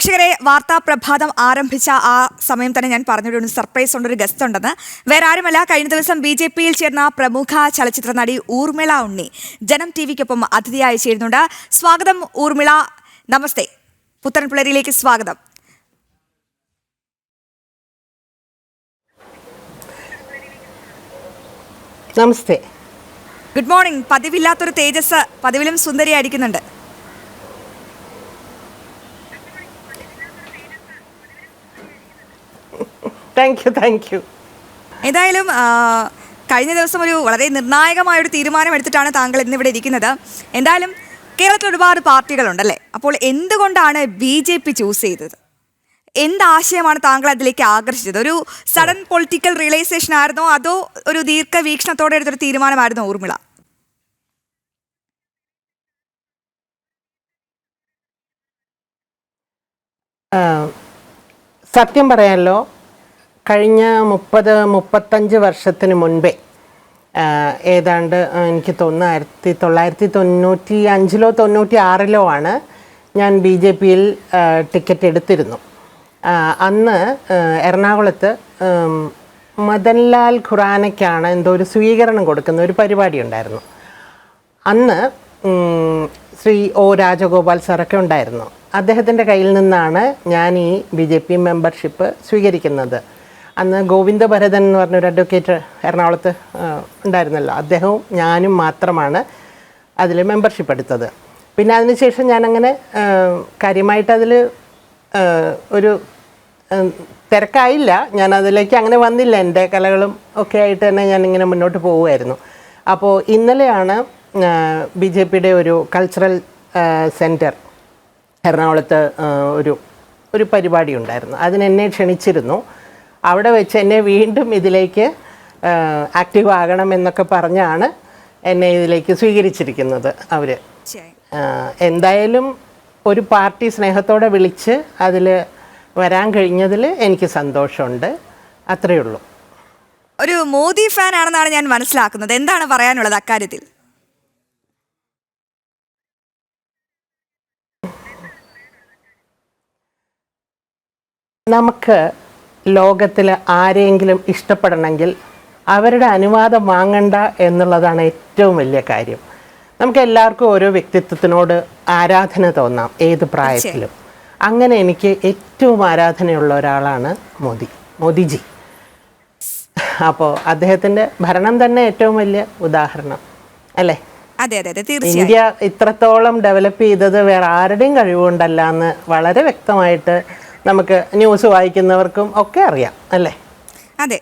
പ്രേക്ഷകരെ വാർത്താ പ്രഭാതം ആരംഭിച്ച ആ സമയം തന്നെ ഞാൻ പറഞ്ഞൊരു സർപ്രൈസ് ഉണ്ട് ഒരു ഗസ്റ്റ് ഉണ്ടെന്ന്. വേറെ ആരുമല്ല കഴിഞ്ഞ ദിവസം ബി ജെ പിയിൽ ചേർന്ന പ്രമുഖ ചലച്ചിത്ര നടി ഊർമിള ഉണ്ണി ജനം ടി വിക്കൊപ്പം അതിഥിയായി ചേരുന്നുണ്ട്. സ്വാഗതം ഊർമിള നമസ്തേ. പുത്തൻപിള്ളരിയിലേക്ക് സ്വാഗതം. നമസ്തേ. ഗുഡ് മോർണിംഗ് പതിവില്ലാത്തൊരു തേജസ് പതിവിലും സുന്ദരി താങ്ക് യു താങ്ക് യു എന്തായാലും കഴിഞ്ഞ ദിവസം ഒരു വളരെ നിർണായകമായ ഒരു തീരുമാനം എടുത്തിട്ടാണ് താങ്കൾ ഇന്നിവിടെ ഇരിക്കുന്നത്. എന്തായാലും കേരളത്തിൽ ഒരുപാട് പാർട്ടികളുണ്ടല്ലേ? അപ്പോൾ എന്തുകൊണ്ടാണ് ബി ജെ പി ചൂസ് ചെയ്തത്? എന്ത് ആശയമാണ് താങ്കൾ അതിലേക്ക് ആകർഷിച്ചത്? ഒരു സഡൻ പൊളിറ്റിക്കൽ റിയലൈസേഷൻ ആയിരുന്നോ? അതോ ഒരു ദീർഘവീക്ഷണത്തോടെ എടുത്തൊരു തീരുമാനമായിരുന്നോ ഊർമിള? സത്യം പറയാമല്ലോ കഴിഞ്ഞ മുപ്പത് മുപ്പത്തഞ്ച് വർഷത്തിന് മുൻപേ ഏതാണ്ട് എനിക്ക് തോന്നുന്നു ആയിരത്തി തൊള്ളായിരത്തി തൊണ്ണൂറ്റി അഞ്ചിലോ തൊണ്ണൂറ്റി ആറിലോ ആണ് ഞാൻ ബി ജെ പിയിൽ ടിക്കറ്റ് എടുത്തിരുന്നു. അന്ന് എറണാകുളത്ത് മദൻലാൽ ഖുറാനയ്ക്കാണ് എന്തോ ഒരു സ്വീകരണം കൊടുക്കുന്ന ഒരു പരിപാടി ഉണ്ടായിരുന്നു. അന്ന് ശ്രീ ഒ രാജഗോപാൽ സാറൊക്കെ ഉണ്ടായിരുന്നു. അദ്ദേഹത്തിന്റെ കയ്യിൽ നിന്നാണ് ഞാൻ ഈ ബി ജെ പി മെമ്പർഷിപ്പ് സ്വീകരിക്കുന്നത്. അന്ന് ഗോവിന്ദ ഭരതൻ എന്ന് പറഞ്ഞൊരു അഡ്വക്കേറ്റ് എറണാകുളത്ത് ഉണ്ടായിരുന്നല്ലോ. അദ്ദേഹവും ഞാനും മാത്രമാണ് അതിൽ മെമ്പർഷിപ്പ് എടുത്തത്. പിന്നെ അതിനുശേഷം ഞാനങ്ങനെ കാര്യമായിട്ട് അതിൽ ഒരു തിരക്കായില്ല. ഞാൻ അതിലേക്ക് അങ്ങനെ വന്നില്ല. എന്റെ കലകളും ഒക്കെ ആയിട്ട് തന്നെ ഞാനിങ്ങനെ മുന്നോട്ട് പോവുമായിരുന്നു. അപ്പോൾ ഇന്നലെയാണ് ബി ജെ പിയുടെ ഒരു കൾച്ചറൽ സെന്റർ എറണാകുളത്ത് ഒരു ഒരു പരിപാടി ഉണ്ടായിരുന്നു. അതിനെന്നെ ക്ഷണിച്ചിരുന്നു. അവിടെ വെച്ച് എന്നെ വീണ്ടും ഇതിലേക്ക് ആക്റ്റീവ് ആകണം എന്നൊക്കെ പറഞ്ഞാണ് എന്നെ ഇതിലേക്ക് സ്വീകരിച്ചിരിക്കുന്നത് അവർ എന്തായാലും ഒരു പാർട്ടി സ്നേഹത്തോടെ വിളിച്ച് അതിൽ വരാൻ കഴിഞ്ഞതിൽ എനിക്ക് സന്തോഷമുണ്ട്. അത്രയേ ഉള്ളൂ. ഒരു മോദി ഫാൻ ആണെന്നാണ് ഞാൻ മനസ്സിലാക്കുന്നത്. എന്താണ് പറയാനുള്ളത് അക്കാര്യത്തിൽ? നമുക്ക് ലോകത്തിൽ ആരെങ്കിലും ഇഷ്ടപ്പെടണമെങ്കിൽ അവരുടെ അനുവാദം വാങ്ങണ്ട എന്നുള്ളതാണ് ഏറ്റവും വലിയ കാര്യം. നമുക്ക് എല്ലാവർക്കും ഓരോ വ്യക്തിത്വത്തിനോട് ആരാധന തോന്നാം ഏത് പ്രായത്തിലും. അങ്ങനെ എനിക്ക് ഏറ്റവും ആരാധനയുള്ള ഒരാളാണ് മോദി മോദിജി. അപ്പോൾ അദ്ദേഹത്തിന്റെ ഭരണം തന്നെ ഏറ്റവും വലിയ ഉദാഹരണം അല്ലേ? അതെ അതെ അതെ തീർച്ചയായും. ഇന്ത്യ ഇത്രത്തോളം ഡെവലപ്പ് ചെയ്തത് വേറെ ആരുടെയും കഴിവുണ്ടല്ല എന്ന് വളരെ വ്യക്തമായിട്ട് നമുക്ക് ന്യൂസ് വായിക്കുന്നവർക്കും ഒക്കെ അറിയാം അല്ലേ? അതെ.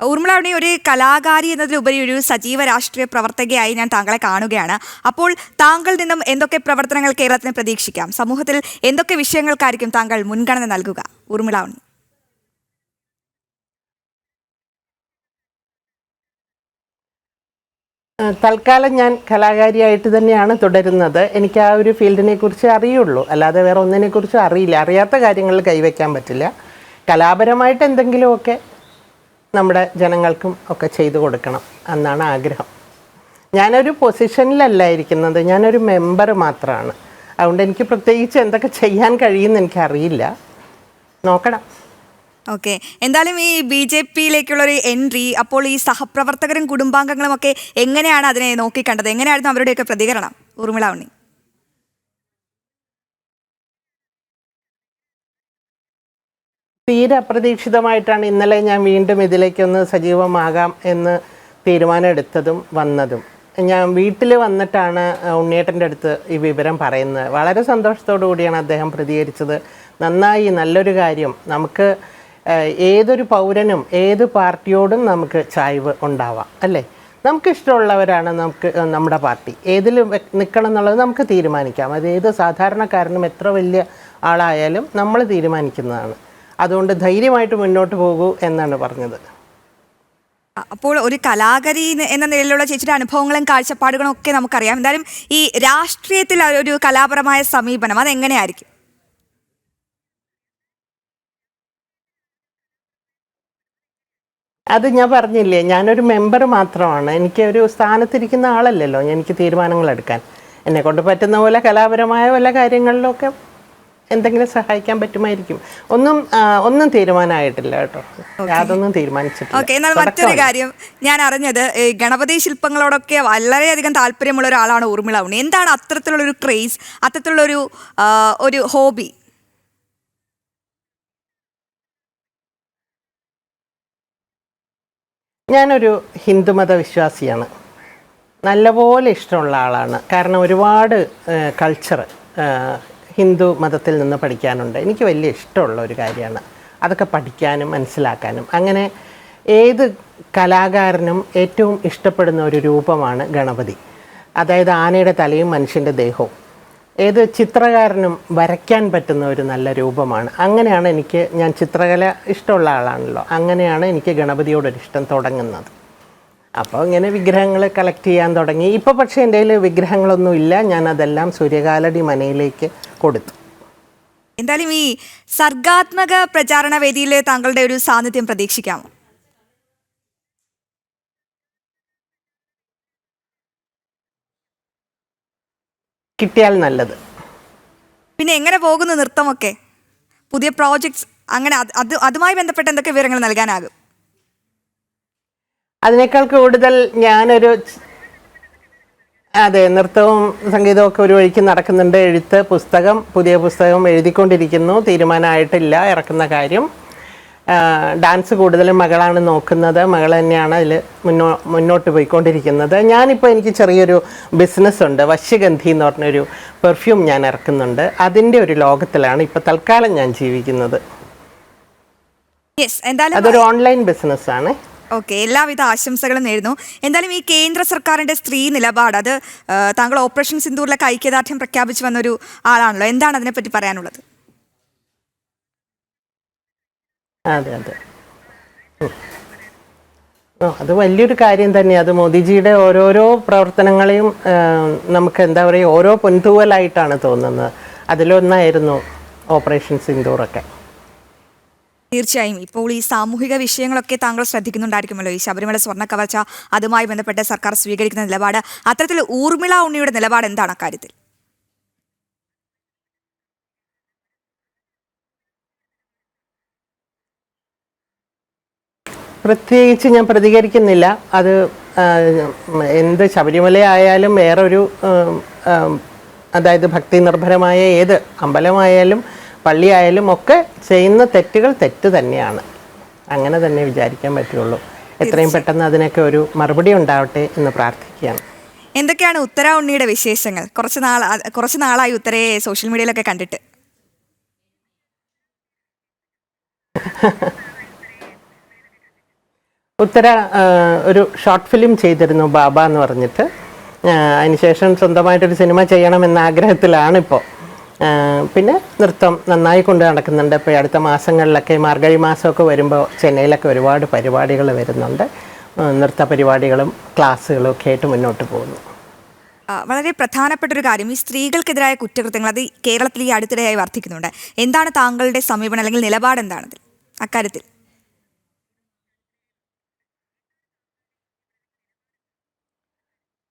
ഊർമിള അവിടെ ഒരു കലാകാരി എന്നതിലുപരി ഒരു സജീവ രാഷ്ട്രീയ പ്രവർത്തകയായി ഞാൻ താങ്കളെ കാണുകയാണ്. അപ്പോൾ താങ്കൾ നിന്നും എന്തൊക്കെ പ്രവർത്തനങ്ങൾ കേരളത്തിന് പ്രതീക്ഷിക്കാം? സമൂഹത്തിൽ എന്തൊക്കെ വിഷയങ്ങൾക്കായിരിക്കും താങ്കൾ മുൻഗണന നൽകുക? ഊർമിള ഉണ്ണി ഏഹ് തൽക്കാലം ഞാൻ കലാകാരിയായിട്ട് തന്നെയാണ് തുടരുന്നത്. എനിക്ക് ആ ഒരു ഫീൽഡിനെ കുറിച്ച് അറിയുള്ളൂ. അല്ലാതെ വേറെ ഒന്നിനെ കുറിച്ചും അറിയില്ല. അറിയാത്ത കാര്യങ്ങൾ കൈവയ്ക്കാൻ പറ്റില്ല. കലാപരമായിട്ട് എന്തെങ്കിലുമൊക്കെ നമ്മുടെ ജനങ്ങൾക്കും ഒക്കെ ചെയ്തു കൊടുക്കണം എന്നാണ് ആഗ്രഹം. ഞാനൊരു പൊസിഷനിലല്ല ഇരിക്കുന്നത് ഞാനൊരു മെമ്പർ മാത്രമാണ് അതുകൊണ്ട് എനിക്ക് പ്രത്യേകിച്ച് എന്തൊക്കെ ചെയ്യാൻ കഴിയുമെന്ന് എനിക്കറിയില്ല. നോക്കണം. ഓക്കെ എന്തായാലും ഈ ബി ജെ പിയിലേക്കുള്ള ഒരു എൻട്രി അപ്പോൾ ഈ സഹപ്രവർത്തകരും കുടുംബാംഗങ്ങളും ഒക്കെ എങ്ങനെയാണ് അതിനെ നോക്കിക്കണ്ടത്? എങ്ങനെയായിരുന്നു അവരുടെയൊക്കെ പ്രതികരണം? ഊർമിള ഉണ്ണി. തീരെ അപ്രതീക്ഷിതമായിട്ടാണ് ഇന്നലെ ഞാൻ വീണ്ടും ഇതിലേക്കൊന്ന് സജീവമാകാം എന്ന് തീരുമാനമെടുത്തതും വന്നതും. ഞാൻ വീട്ടിൽ വന്നിട്ടാണ് ഉണ്ണിയേട്ടന്റെ അടുത്ത് ഈ വിവരം പറയുന്നത്. വളരെ സന്തോഷത്തോടു കൂടിയാണ് അദ്ദേഹം പ്രതികരിച്ചത്. നന്നായി നല്ലൊരു കാര്യം. നമുക്ക് ഏതൊരു പൗരനും ഏത് പാർട്ടിയോടും നമുക്ക് ചായ്വ് ഉണ്ടാവാം അല്ലേ? നമുക്ക് ഇഷ്ടമുള്ളവരാണ് നമുക്ക് നമ്മുടെ പാർട്ടി. ഏതിൽ നിൽക്കണം എന്നുള്ളത് നമുക്ക് തീരുമാനിക്കാം. അത് ഏത് സാധാരണക്കാരനും എത്ര വലിയ ആളായാലും നമ്മൾ തീരുമാനിക്കുന്നതാണ്. അതുകൊണ്ട് ധൈര്യമായിട്ട് മുന്നോട്ട് പോകൂ എന്നാണ് പറഞ്ഞത്. അപ്പോൾ ഒരു കലാകാരി എന്ന നിലയിലുള്ള ചേച്ചിയുടെ അനുഭവങ്ങളും കാഴ്ചപ്പാടുകളും ഒക്കെ നമുക്കറിയാം. എന്തായാലും ഈ രാഷ്ട്രീയത്തിൽ ഒരു കലാപരമായ സമീപനം അതെങ്ങനെയായിരിക്കും? അത് ഞാൻ പറഞ്ഞില്ലേ ഞാനൊരു മെമ്പർ മാത്രമാണ്. എനിക്ക് ഒരു സ്ഥാനത്തിരിക്കുന്ന ആളല്ലല്ലോ എനിക്ക് തീരുമാനങ്ങൾ എടുക്കാൻ. എന്നെ കൊണ്ട് പറ്റുന്ന പോലെ കലാപരമായ വല്ല കാര്യങ്ങളിലൊക്കെ എന്തെങ്കിലും സഹായിക്കാൻ പറ്റുമായിരിക്കും. ഒന്നും ഒന്നും തീരുമാനമായിട്ടില്ല കേട്ടോ. അതൊന്നും തീരുമാനിച്ചിട്ടില്ല. ഓക്കെ എന്നാൽ മറ്റൊരു കാര്യം ഞാൻ അറിഞ്ഞത് ഈ ഗണപതി ശില്പങ്ങളോടൊക്കെ വളരെയധികം താല്പര്യമുള്ള ഒരാളാണ് ഊർമിള ഉണ്ണി. എന്താണ് അത്തരത്തിലുള്ള ഒരു ക്രേസ് അത്തരത്തിലുള്ള ഒരു ഒരു ഹോബി ഞാനൊരു ഹിന്ദുമത വിശ്വാസിയാണ് നല്ലപോലെ ഇഷ്ടമുള്ള ആളാണ്. കാരണം ഒരുപാട് കൾച്ചർ ഹിന്ദു മതത്തിൽ നിന്ന് പഠിക്കാനുണ്ട്. എനിക്ക് വലിയ ഇഷ്ടമുള്ള ഒരു കാര്യമാണ്. അതൊക്കെ പഠിക്കാനും മനസ്സിലാക്കാനും. അങ്ങനെ ഏത് കലാകാരനും ഏറ്റവും ഇഷ്ടപ്പെടുന്ന ഒരു രൂപമാണ് ഗണപതി. അതായത് ആനയുടെ തലയും മനുഷ്യന്റെ ദേഹവും. ഏത് ചിത്രകാരനും വരയ്ക്കാൻ പറ്റുന്ന ഒരു നല്ല രൂപമാണ്. അങ്ങനെയാണ് എനിക്ക് ഞാൻ ചിത്രകല ഇഷ്ടമുള്ള ആളാണല്ലോ. അങ്ങനെയാണ് എനിക്ക് ഗണപതിയോടൊരു ഇഷ്ടം തുടങ്ങുന്നത്. അപ്പോൾ ഇങ്ങനെ വിഗ്രഹങ്ങൾ കളക്ട് ചെയ്യാൻ തുടങ്ങി. ഇപ്പോൾ പക്ഷേ എന്റെ കയ്യിൽ വിഗ്രഹങ്ങളൊന്നും ഇല്ല. ഞാൻ അതെല്ലാം സൂര്യകാലടി മനയിലേക്ക് കൊടുത്തു. എന്തായാലും ഈ സർഗാത്മക പ്രചാരണ വേദിയിൽ താങ്കളുടെ ഒരു സാന്നിധ്യം പ്രതീക്ഷിക്കാമോ? കിട്ടിയാൽ നല്ലത്. പിന്നെ എങ്ങനെ പോകുന്നു നൃത്തമൊക്കെ? പുതിയ പ്രോജക്ട്സ് അങ്ങനെ അത് അത് അതുമായി ബന്ധപ്പെട്ട് എന്തൊക്കെ വിവരങ്ങൾ നൽകാനാകും? അതിനേക്കാൾ കൂടുതൽ ഞാനൊരു അതെ നൃത്തവും സംഗീതവും ഒക്കെ ഒരു വഴിക്ക് നടക്കുന്നുണ്ട്. എഴുത്ത് പുസ്തകം പുതിയ പുസ്തകം എഴുതിക്കൊണ്ടിരിക്കുന്നു. തീരുമാനമായിട്ടില്ല ഇറക്കുന്ന കാര്യം. ഡാൻസ് കൂടുതലും മകളാണ് നോക്കുന്നത്. മകൾ തന്നെയാണ് അതിൽ മുന്നോ മുന്നോട്ട് പോയിക്കൊണ്ടിരിക്കുന്നത്. ഞാനിപ്പോൾ എനിക്ക് ചെറിയൊരു ബിസിനസ് ഉണ്ട്. വശ്യഗന്ധി എന്ന് പറഞ്ഞൊരു പെർഫ്യൂം ഞാൻ ഇറക്കുന്നുണ്ട്. അതിന്റെ ഒരു ലോകത്തിലാണ് ഇപ്പോൾ തൽക്കാലം ഞാൻ ജീവിക്കുന്നത്. അതൊരു ഓൺലൈൻ ബിസിനസ് ആണ്. ഓക്കെ എല്ലാവിധ ആശംസകളും നേരുന്നു. എന്തായാലും ഈ കേന്ദ്ര സർക്കാരിന്റെ സ്ത്രീ നിലപാട് അത് താങ്കൾ ഓപ്പറേഷൻ സിന്ദൂറിലൊക്കെ ഐക്യദാർഢ്യം പ്രഖ്യാപിച്ചു വന്നൊരു ആളാണല്ലോ. എന്താണ് അതിനെപ്പറ്റി പറയാനുള്ളത്? അതെ അതെ. ഓ അത് വലിയൊരു കാര്യം തന്നെ അത് മോദിജിയുടെ ഓരോരോ പ്രവർത്തനങ്ങളെയും നമുക്ക് എന്താ പറയുക ഓരോ പൊൻതൂവലായിട്ടാണ് തോന്നുന്നത്. അതിലൊന്നായിരുന്നു ഓപ്പറേഷൻ സിന്ദൂറൊക്കെ. തീർച്ചയായും. ഇപ്പോൾ ഈ സാമൂഹിക വിഷയങ്ങളൊക്കെ താങ്കൾ ശ്രദ്ധിക്കുന്നുണ്ടായിരിക്കുമല്ലോ. ഈ ശബരിമല സ്വർണ കവർച്ച അതുമായി ബന്ധപ്പെട്ട് സർക്കാർ സ്വീകരിക്കുന്ന നിലപാട്. അത്തരത്തിൽ ഊർമിള ഉണ്ണിയുടെ നിലപാട് എന്താണ് അക്കാര്യത്തിൽ? പ്രത്യേകിച്ച് ഞാൻ പ്രതികരിക്കുന്നില്ല. അത് എന്ത് ശബരിമല ആയാലും വേറൊരു ഉം, അതായത് ഭക്തി നിർഭരമായ ഏത് അമ്പലമായാലും പള്ളിയായാലും ഒക്കെ ചെയ്യുന്ന തെറ്റുകൾ തെറ്റ് തന്നെയാണ്. അങ്ങനെ തന്നെ വിചാരിക്കാൻ പറ്റുള്ളൂ. എത്രയും പെട്ടെന്ന് അതിനൊക്കെ ഒരു മറുപടി ഉണ്ടാവട്ടെ എന്ന് പ്രാർത്ഥിക്കുകയാണ്. എന്തൊക്കെയാണ് ഉത്തര ഉണ്ണിയുടെ വിശേഷങ്ങൾ? കുറച്ച് നാൾ കുറച്ച് നാളായി ഉത്തരയെ സോഷ്യൽ മീഡിയയിലൊക്കെ കണ്ടിട്ട്. ഉത്തര ഒരു ഷോർട്ട് ഫിലിം ചെയ്തിരുന്നു ബാബ എന്ന് പറഞ്ഞിട്ട്. അതിനുശേഷം സ്വന്തമായിട്ടൊരു സിനിമ ചെയ്യണമെന്ന ആഗ്രഹത്തിലാണ് ഇപ്പോൾ പിന്നെ നൃത്തം നന്നായി കൊണ്ട് നടക്കുന്നുണ്ട്. ഇപ്പോൾ അടുത്ത മാസങ്ങളിലൊക്കെ മാർഗഴി മാസമൊക്കെ വരുമ്പോൾ ചെന്നൈയിലൊക്കെ ഒരുപാട് പരിപാടികൾ വരുന്നുണ്ട്. നൃത്ത പരിപാടികളും ക്ലാസ്സുകളും ഒക്കെ ആയിട്ട് മുന്നോട്ട് പോകുന്നു. വളരെ പ്രധാനപ്പെട്ട ഒരു കാര്യം. ഈ സ്ത്രീകൾക്കെതിരായ കുറ്റകൃത്യങ്ങൾ അത് കേരളത്തിൽ ഈ അടുത്തിടെയായി വർദ്ധിക്കുന്നുണ്ട്. എന്താണ് താങ്കളുടെ സമീപനം അല്ലെങ്കിൽ നിലപാട് എന്താണ് അക്കാര്യത്തിൽ.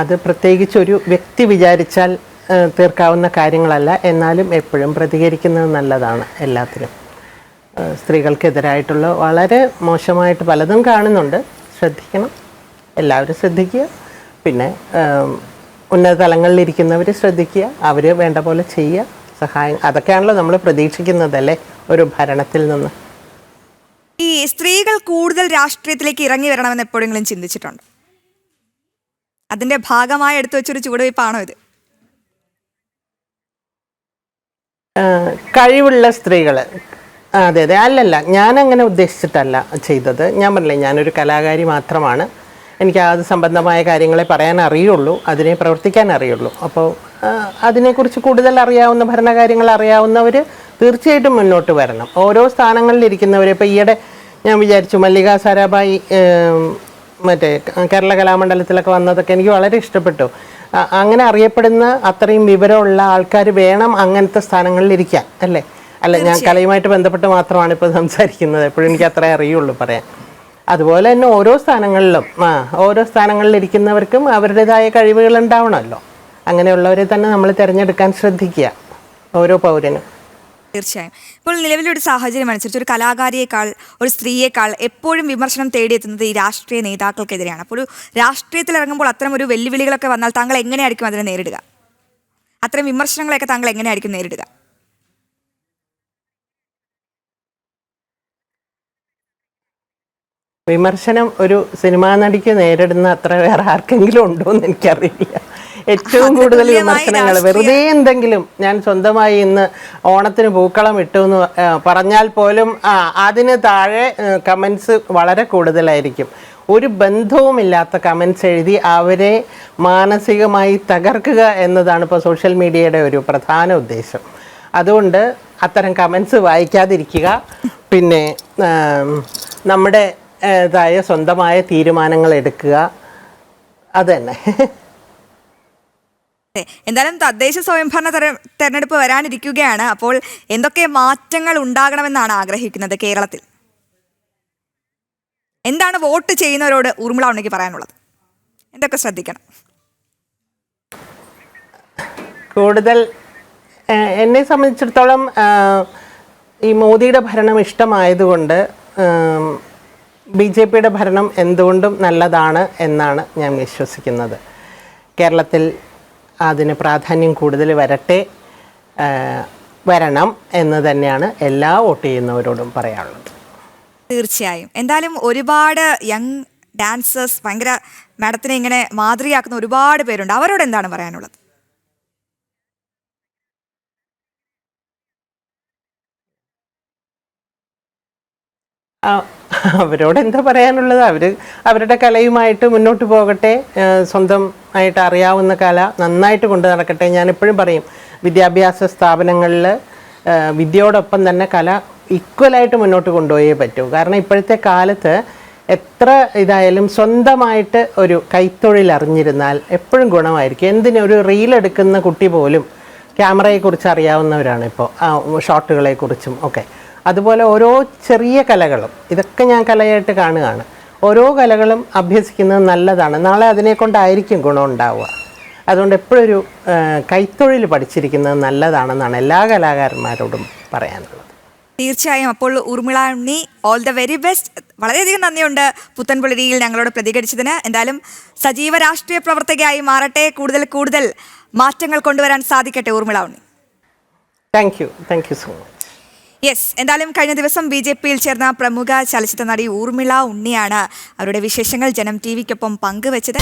അത് പ്രത്യേകിച്ച് ഒരു വ്യക്തി വിചാരിച്ചാൽ തീർക്കാവുന്ന കാര്യങ്ങളല്ല. എന്നാലും എപ്പോഴും പ്രതികരിക്കുന്നത് നല്ലതാണ് എല്ലാത്തിനും സ്ത്രീകൾക്കെതിരായിട്ടുള്ള വളരെ മോശമായിട്ട് പലതും കാണുന്നുണ്ട്. ശ്രദ്ധിക്കണം. എല്ലാവരും ശ്രദ്ധിക്കുക. പിന്നെ ഉന്നത തലങ്ങളിലിരിക്കുന്നവർ ശ്രദ്ധിക്കുക. അവർ വേണ്ട പോലെ ചെയ്യുക. സഹായം അതൊക്കെയാണല്ലോ നമ്മൾ പ്രതീക്ഷിക്കുന്നതല്ലേ ഒരു ഭരണത്തിൽ നിന്ന്. ഈ സ്ത്രീകൾ കൂടുതൽ രാഷ്ട്രീയത്തിലേക്ക് ഇറങ്ങി വരണമെന്ന് എപ്പോഴെങ്കിലും ചിന്തിച്ചിട്ടുണ്ടോ? അതിന്റെ ഭാഗമായി എടുത്തു വെച്ചൊരു ചുവടുവയ്പ്പാണോ ഇത്? കഴിവുള്ള സ്ത്രീകൾ അതെ അതെ അല്ലല്ല. ഞാനങ്ങനെ ഉദ്ദേശിച്ചിട്ടല്ല ചെയ്തത്. ഞാൻ പറഞ്ഞില്ലേ ഞാനൊരു കലാകാരി മാത്രമാണ്. എനിക്ക് അത് സംബന്ധമായ കാര്യങ്ങളെ പറയാൻ അറിയുള്ളൂ അതിനെ പ്രവർത്തിക്കാൻ അറിയുള്ളൂ. അപ്പോൾ അതിനെക്കുറിച്ച് കൂടുതൽ അറിയാവുന്ന ഭരണകാര്യങ്ങൾ അറിയാവുന്നവർ തീർച്ചയായിട്ടും മുന്നോട്ട് വരണം. ഓരോ സ്ഥാനങ്ങളിലിരിക്കുന്നവർ ഇപ്പോൾ ഈയിടെ ഞാൻ വിചാരിച്ചു മല്ലിക സാരാഭായി മറ്റേ കേരള കലാമണ്ഡലത്തിലൊക്കെ വന്നതൊക്കെ എനിക്ക് വളരെ ഇഷ്ടപ്പെട്ടു. അങ്ങനെ അറിയപ്പെടുന്ന അത്രയും വിവരമുള്ള ആൾക്കാർ വേണം അങ്ങനത്തെ സ്ഥാനങ്ങളിൽ ഇരിക്കാൻ അല്ലേ? അല്ല ഞാൻ കലയുമായിട്ട് ബന്ധപ്പെട്ട് മാത്രമാണ് ഇപ്പോൾ സംസാരിക്കുന്നത്. എപ്പോഴും എനിക്ക് അത്രേ അറിയുള്ളൂ പറയാൻ. അതുപോലെ തന്നെ ഓരോ സ്ഥാനങ്ങളിലും ആ ഓരോ സ്ഥാനങ്ങളിൽ ഇരിക്കുന്നവർക്കും അവരുടേതായ കഴിവുകൾ ഉണ്ടാവണമല്ലോ. അങ്ങനെയുള്ളവരെ തന്നെ നമ്മൾ തിരഞ്ഞെടുക്കാൻ ശ്രദ്ധിക്കുക ഓരോ പൗരനും. തീർച്ചയായും. ഇപ്പോൾ നിലവിലെ ഒരു സാഹചര്യം അനുസരിച്ച് ഒരു കലാകാരിയേക്കാൾ ഒരു സ്ത്രീയേക്കാൾ എപ്പോഴും വിമർശനം തേടിയെത്തുന്നത് ഈ രാഷ്ട്രീയ നേതാക്കൾക്കെതിരെയാണ്. അപ്പോൾ ഒരു രാഷ്ട്രീയത്തിൽ ഇറങ്ങുമ്പോൾ അത്തരം ഒരു വെല്ലുവിളികളൊക്കെ വന്നാൽ താങ്കൾ എങ്ങനെയായിരിക്കും അതിനെ നേരിടുക? അത്തരം വിമർശനങ്ങളെയൊക്കെ താങ്കൾ എങ്ങനെയായിരിക്കും നേരിടുക? വിമർശനം ഒരു സിനിമാ നടിക്ക് നേരിടുന്ന അത്ര വേറെ ആർക്കെങ്കിലും ഉണ്ടോ എന്ന് എനിക്കറിയില്ല. ഏറ്റവും കൂടുതൽ വിമർശനങ്ങൾ വെറുതെ എന്തെങ്കിലും ഞാൻ സ്വന്തമായി ഇന്ന് ഓണത്തിന് പൂക്കളം ഇട്ടു എന്ന് പറഞ്ഞാൽ പോലും അതിന് താഴെ കമൻസ് വളരെ കൂടുതലായിരിക്കും. ഒരു ബന്ധവുമില്ലാത്ത കമൻസ് എഴുതി അവരെ മാനസികമായി തകർക്കുക എന്നതാണ് ഇപ്പോൾ സോഷ്യൽ മീഡിയയുടെ ഒരു പ്രധാന ഉദ്ദേശം. അതുകൊണ്ട് അത്തരം കമൻസ് വായിക്കാതിരിക്കുക. പിന്നെ നമ്മുടെതായ നമ്മുടെ സ്വന്തമായ തീരുമാനങ്ങൾ എടുക്കുക. അത് തന്നെ. അതെ. എന്തായാലും തദ്ദേശ സ്വയംഭരണ തെര- തെരഞ്ഞെടുപ്പ് വരാനിരിക്കുകയാണ്. അപ്പോൾ എന്തൊക്കെ മാറ്റങ്ങൾ ഉണ്ടാകണമെന്നാണ് ആഗ്രഹിക്കുന്നത് കേരളത്തിൽ? എന്താണ് വോട്ട് ചെയ്യുന്നവരോട് ഊർമിള ഉണ്ണിക്ക് പറയാനുള്ളത്? എന്തൊക്കെ ശ്രദ്ധിക്കണം? കൂടുതൽ എന്നെ സംബന്ധിച്ചിടത്തോളം ഈ മോദിയുടെ ഭരണം ഇഷ്ടമായതുകൊണ്ട് ബി ജെ പിയുടെ ഭരണം എന്തുകൊണ്ടും നല്ലതാണ് എന്നാണ് ഞാൻ വിശ്വസിക്കുന്നത്. കേരളത്തിൽ അതിന് പ്രാധാന്യം കൂടുതൽ വരട്ടെ വരണം എന്ന് തന്നെയാണ് എല്ലാ വോട്ട് ചെയ്യുന്നവരോടും പറയാനുള്ളത്. തീർച്ചയായും. എന്തായാലും ഒരുപാട് യങ് ഡാൻസേഴ്സ് ഭയങ്കര മാഡത്തിനെ ഇങ്ങനെ മാതൃകയാക്കുന്ന ഒരുപാട് പേരുണ്ട്. അവരോട് എന്താണ് പറയാനുള്ളത്? ആ, അവരോട് എന്താ പറയാനുള്ളത്? അവർ അവരുടെ കലയുമായിട്ട് മുന്നോട്ട് പോകട്ടെ സ്വന്തം ആയിട്ട് അറിയാവുന്ന കല നന്നായിട്ട് കൊണ്ടു നടക്കട്ടെ. ഞാൻ എപ്പോഴും പറയും വിദ്യാഭ്യാസ സ്ഥാപനങ്ങളിൽ വിദ്യയോടൊപ്പം തന്നെ കല ഈക്വലായിട്ട് മുന്നോട്ട് കൊണ്ടുപോയേ പറ്റൂ. കാരണം ഇപ്പോഴത്തെ കാലത്ത് എത്ര ഇതായാലും സ്വന്തമായിട്ട് ഒരു കൈത്തൊഴിൽ അറിഞ്ഞിരുന്നാൽ എപ്പോഴും ഗുണമായിരിക്കും. എന്തിനും ഒരു റീൽ എടുക്കുന്ന കുട്ടി പോലും ക്യാമറയെക്കുറിച്ച് അറിയാവുന്നവരാണ് ഇപ്പോൾ ഷോട്ടുകളെക്കുറിച്ചും ഒക്കെ. അതുപോലെ ഓരോ ചെറിയ കലകളും ഇതൊക്കെ ഞാൻ കലയായിട്ട് കാണുകയാണ്. ഓരോ കലകളും അഭ്യസിക്കുന്നത് നല്ലതാണ്. നാളെ അതിനെക്കൊണ്ടായിരിക്കും ഗുണം ഉണ്ടാവുക. അതുകൊണ്ട് എപ്പോഴൊരു കൈത്തൊഴിൽ പഠിച്ചിരിക്കുന്നത് നല്ലതാണെന്നാണ് എല്ലാ കലാകാരന്മാരോടും പറയാനുള്ളത്. തീർച്ചയായും അപ്പോൾ Urmila Unni all the very best വളരെയധികം നന്ദിയുണ്ട് പുത്തൻപുളരിയിൽ ഞങ്ങളോട് പ്രതികരിച്ചതിന്. എന്തായാലും സജീവ രാഷ്ട്രീയ പ്രവർത്തകയായി മാറട്ടെ. കൂടുതൽ കൂടുതൽ മാറ്റങ്ങൾ കൊണ്ടുവരാൻ സാധിക്കട്ടെ Urmila Unni. Thank you thank you so much yes എന്തായാലും കഴിഞ്ഞ ദിവസം ബി ജെ പിയിൽ ചേർന്ന പ്രമുഖ ചലച്ചിത്ര നടി ഊർമിള ഉണ്ണിയാണ് അവരുടെ വിശേഷങ്ങൾ ജനം ടി വിക്കൊപ്പം പങ്കുവച്ചത്.